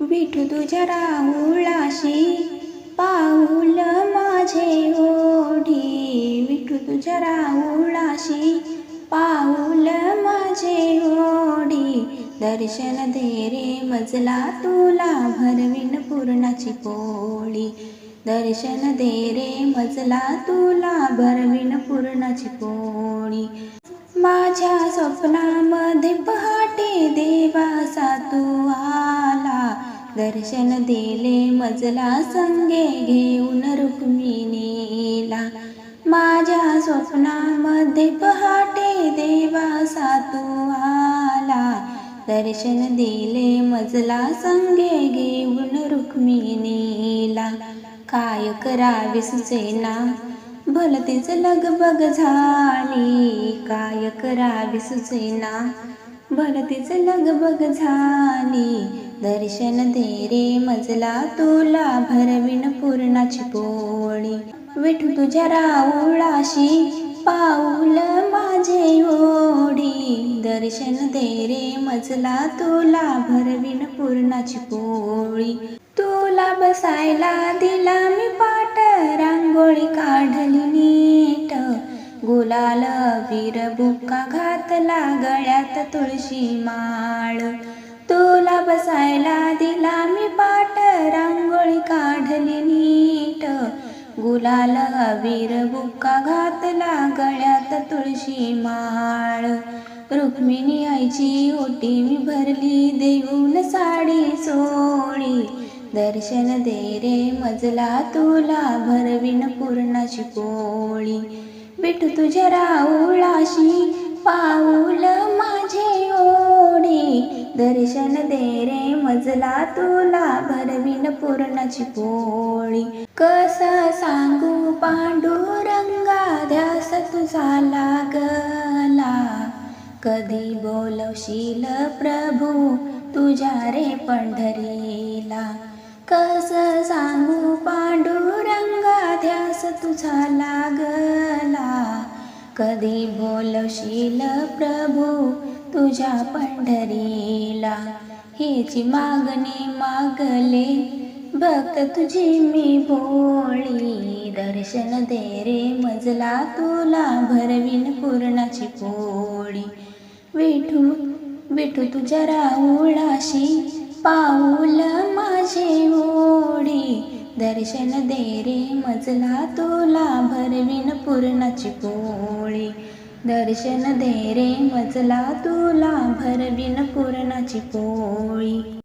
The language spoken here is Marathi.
विठू तुझ्या राहुळाशी पाऊल माझे ओढी. विठू तुझ्या राहुळाशी पाऊल माझे ओढी. दर्शन दे रे मजला तुला भरविन पूर्णाची पोळी. दर्शन दे रे मजला तुला भरविन पूर्णाची पोळी. माझ्या स्वप्नामध्ये पहाटे देवासा तू दर्शन दिले मजला संगे घेऊन रुक्मिणीला. माझ्या स्वप्नामध्ये पहाटे देवासा सातू आला. दर्शन दिले मजला संगे घेऊन रुक्मिणीला. काय करावे सुचेना भलतीच लगबग झाली. काय करावे सुचेना भलतीच लगबग झाली. दर्शन दे रे मजला तुला भरविन पूर्णाची पोळी. विठू तुझ्या राऊळाशी पाऊल माझे ओढी. दर्शन दे रे मजला तुला भरविन पूर्णाची पोळी. तुला बसायला दिला मी गुलाल वीर बुक्का घातला गळ्यात तुळशी माळ. तुला बसायला दिला मी पाट रांगोळी काढली नीट. गुलाल वीर बुक्का घातला गळ्यात तुळशी माळ. रुक्मिणी आईची ओटी मी भरली देऊन साडी सोळी दर्शन दे रे मजला तुला भरविन पूर्णाची पोळी. विठू तुझ्या राऊळाशी पाऊल माझे ओढे. दर्शन दे रे मजला तुला भरविन पूर्णाची पोळी. कस सांगू पांडुरंगा ध्यास तुझा लागला. कधी बोलवशील प्रभू तुझ्या रे पंढरीला. कस सांगू पांडुरंगा ध्यास तुझा लागला. कधी बोलशील प्रभू तुझ्या पंढरीला? हेची मागणी मागले भक्त तुझी मी बोळी. दर्शन दे रे मजला तुला भरवीन पूर्णाची पोळी. विठू विठू तुझ्या राऊळाशी पाऊल माझे ओढी. दर्शन दे रे मजला तुला भरविन पूर्णाची पोळी. दर्शन दे रे मजला तुला भरविन पूर्णाची पोळी.